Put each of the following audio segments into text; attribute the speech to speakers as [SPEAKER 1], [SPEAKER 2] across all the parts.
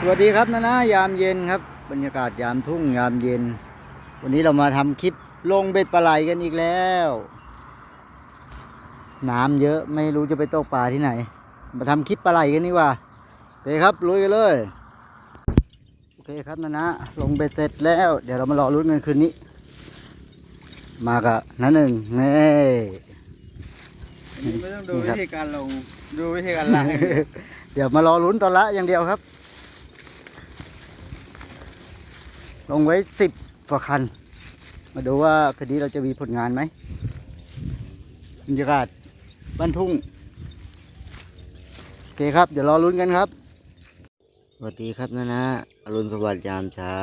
[SPEAKER 1] สวัสดีครับนะนะยามเย็นครับ บรรยากาศยามทุ่งยามเย็น วันนี้เรามาทำคลิปลงเบ็ดปลาไหลกันอีกแล้ว น้ำเยอะไม่รู้จะไปตกปลาที่ไหน มาทำคลิปปลาไหลกันดีกว่าโอเคครับลุยกันเลยโอเคครับนะนะลงเบ็ดเสร็จแล้ว เดี๋ยวเรามารอลุ้นกันคืนนี้ มากับนั่นหนึ่งนี่
[SPEAKER 2] ไม่ต้องดู
[SPEAKER 1] นี่ค
[SPEAKER 2] วิ
[SPEAKER 1] รับ
[SPEAKER 2] ธีการลงดูวิธีการล้าง
[SPEAKER 1] เดี๋ยวมารอลุ้นตอนละอย่างเดียวครับ ลงไว้สิบกว่าคัน มาดูว่าคืนนี้เราจะมีผลงานไหมบรรยากาศบ้านทุ่ง โอเคครับ เดี๋ยวรอลุ้นกันครับ สวัสดีครับนะนะอรุณสวัสดิ์ยามเช้า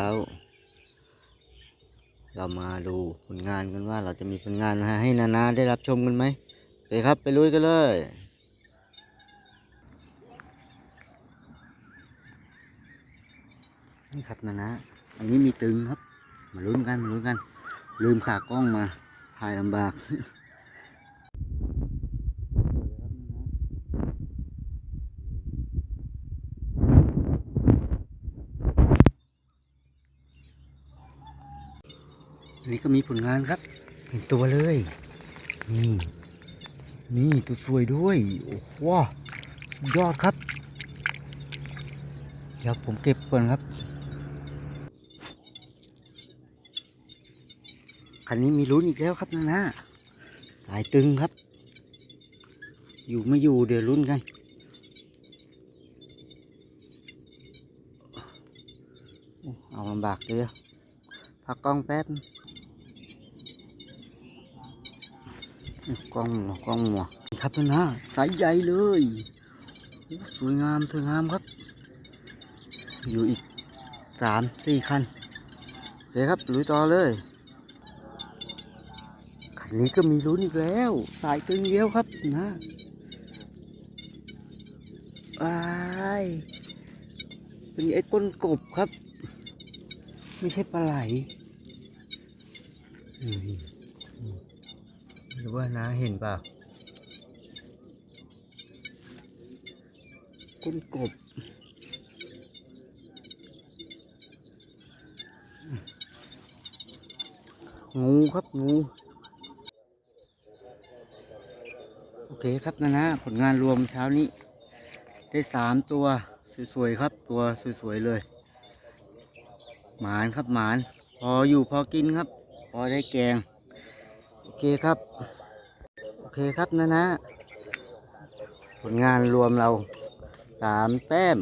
[SPEAKER 1] เรามาดูผลงานกันว่าเราจะมีผลงานมาให้นานาได้รับชมกันไหมโอเคครับ ไปลุยกันเลยนี่ครับนะนะ อันนี้มีตึงครับ มาลุ้นกันมาลุ้นกัน ลืมขากล้องมา ถ่ายลำบากอันนี้ก็มีผลงานครับ เห็นตัวเลย นี่ นี่ตัวสวยด้วย โอ้โหยอดครับ เดี๋ยวผมเก็บก่อนครับ คันนี้มีลุ้นอีกแล้วครับนะนะสายตึงครับ อยู่ไม่อยู่เดี๋ยวลุ้นกัน เอาลำบากเลยพักกล้องแป๊บกล้องหมัวกล้องหมัวครับนะนะสายใหญ่เลยสวยงามสวยงามครับ อยู่อีกสามสี่คันโอเคครับลุยต่อเลย คันนี้ก็มีลุ้นอีกแล้ว สายตึงเดียวครับนะอ้ายเป็นไอ้ก้นกบครับ ไม่ใช่ปลาไหลอืมหรือว่าน้าเห็นเปล่าก้นกบงูครับงูโอ เคครับนะนะผลงานรวมเช้านี้ ได้สามตัวสวยๆครับ ตัวสวยๆเลย หมานครับหมาน พออยู่พอกินครับ พอได้แกง โอเคครับ โอเคครับนะนะ ผลงานรวมเราสามแต้ม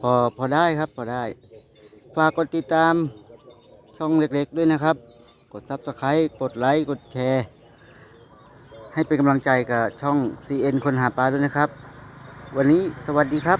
[SPEAKER 1] พอพอได้ครับพอได้ ฝากกดติดตามช่องเล็กๆด้วยนะครับ กดซับสไครต์กดไลค์ กดแชร์ ให้เป็นกำลังใจกับช่อง CN คนหาปลาด้วยนะครับ วันนี้สวัสดีครับ